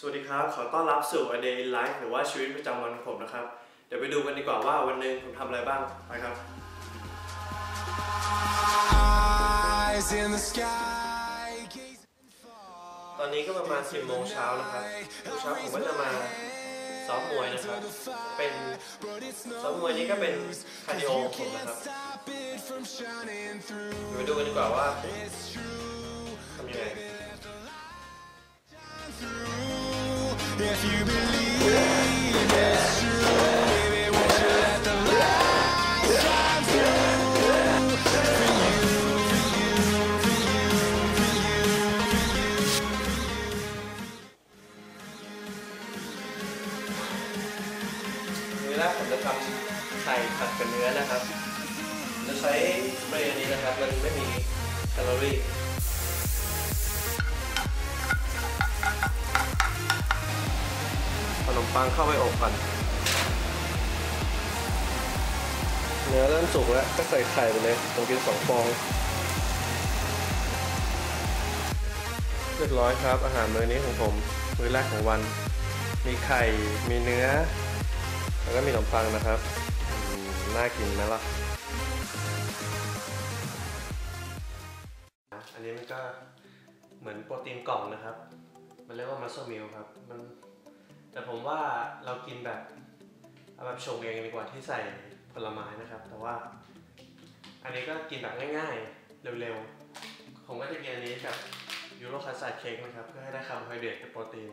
สวัสดีครับ ขอต้อนรับสู่ A Day in Life หรือว่าชีวิตประจำวันของผมนะครับ เดี๋ยวไปดูกันดีกว่าว่าวันหนึ่งผมทำอะไรบ้างไปครับ Eyes in the sky, gazing ตอนนี้ก็ประมาณ 10โมงเช้านะครับทุกเช้าผมก็จะมาซ้อมมวยนะครับ เป็นซ้อมมวยนี้ก็เป็นคาร์ดิโอของผมนะครับ stop it from shining through. เดี๋ยวไปดูกันดีกว่าว่าทำยังไง If you believe it's true, maybe we should let the light shine through. For you, for you, for you, for you, for you. มื้อแรกผมจะทำไข่ผัดกับเนื้อนะครับ จะใช้สเปรย์อันนี้นะครับ มันไม่มีแคลอรี่ ปังเข้าไปอบก่อนเนื้อเริ่มสุกแล้วก็ใส่ไข่ไปเลยผมกินสองฟอง เรียบร้อยครับ อาหารมื้อนี้ของผมมื้อแรกของวัน มีไข่ มีเนื้อ แล้วก็มีขนมปังนะครับ น่ากินไหมล่ะ อันนี้มันก็เหมือนโปรตีนกล่องนะครับ มันเรียกว่ามัสเซมิลครับ มัน แต่ผมว่าเรากินแบบเอาแบบชงเองดีกว่าที่ใส่ผลไม้นะครับ แต่ว่า อันนี้ก็กินแบบง่ายๆ เร็วๆ ผมก็จะกินอันนี้กับยูโรคัสตาร์ดเค้กนะครับ เพื่อให้ได้คาร์โบไฮเดรตกับโปรตีน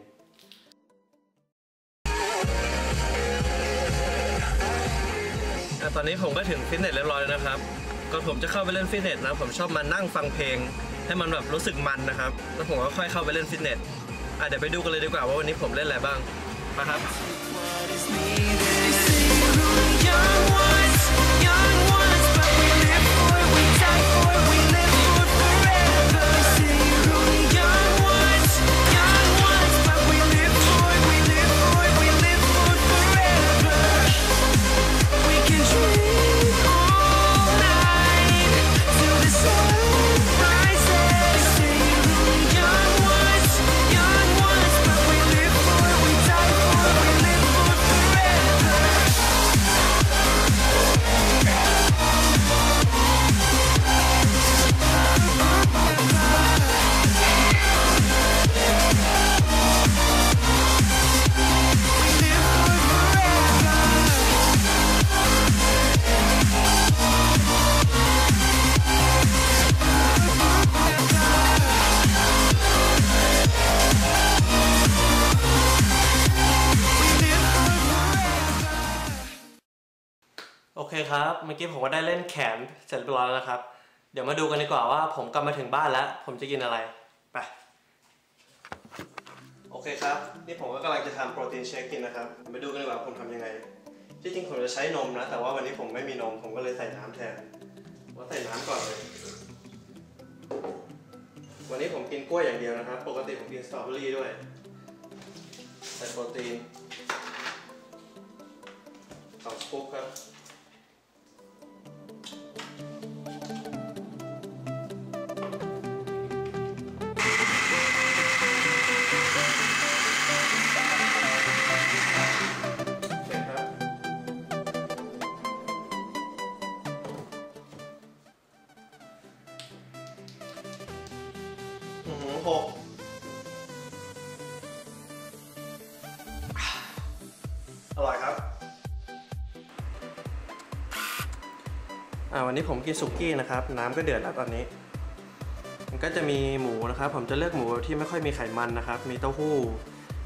ตอนนี้ผมก็ถึงฟิตเนสเรียบร้อยแล้วนะครับ ก่อนผมจะเข้าไปเล่นฟิตเนสนะ ผมชอบมานั่งฟังเพลง ให้มันแบบรู้สึกมันนะครับ แล้วผมก็ค่อยเข้าไปเล่นฟิตเนสอะเดี๋ยวไปดูกันเลยดีกว่าว่าวันนี้ผมเล่นอะไรบ้าง ม โอเคครับ เมื่อกี้ผมก็ได้เล่นแขนเสร็จเรียบร้อยแล้วนะครับ เดี๋ยวมาดูกันดีกว่าว่าผมกลับมาถึงบ้านแล้ว ผมจะกินอะไร ไป โอเคครับ นี่ผมก็กำลังจะทำโปรตีนเชคกินนะครับ มาดูกันดีกว่าผมทำยังไง ที่จริงผมจะใช้นมนะ แต่ว่าวันนี้ผมไม่มีนม ผมก็เลยใส่น้ำแทนว่าใส่น้ำก่อนเลย วันนี้ผมกินกล้วยอย่างเดียวนะครับ ปกติผมกินสตรอเบอรี่ด้วย ใส่โปรตีนสองสกู๊ปครับ หกอร่อยครับ อ่าวันนี้ผมกินสุกี้นะครับ น้ำก็เดือดแล้วตอนนี้ มันก็จะมีหมูนะครับ ผมจะเลือกหมูที่ไม่ค่อยมีไขมันนะครับ มีเต้าหู้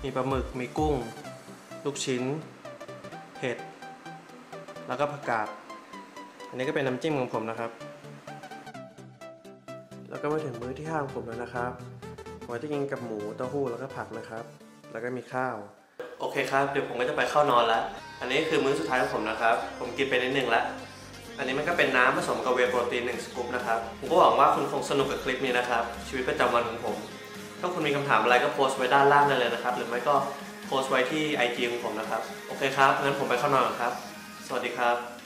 มีปลาหมึก มีกุ้ง ลูกชิ้น เห็ด แล้วก็ผักกาด อันนี้ก็เป็นน้ำจิ้มของผมนะครับ แล้วก็มาถึงมื้อที่ห้าของผมแล้วนะครับ ผมจะกินกับหมูเต้าหู้แล้วก็ผักนะครับ แล้วก็มีข้าว โอเคครับ เดี๋ยวผมก็จะไปเข้านอนแล้ว อันนี้คือมื้อสุดท้ายของผมนะครับ ผมกินไปนิดนึงแล้ว อันนี้มันก็เป็นน้ำผสมกับเวยโปรตีนหนึ่งสกู๊ปนะครับ ผมก็หวังว่าคุณคงสนุกกับคลิปนี้นะครับ ชีวิตประจำวันของผม ถ้าคุณมีคำถามอะไรก็โพสต์ไว้ด้านล่างได้เลยนะครับ หรือไม่ก็โพสต์ไว้ที่ IG ของผมนะครับ โอเคครับ งั้นผมไปเข้านอนก่อนครับ สวัสดีครับ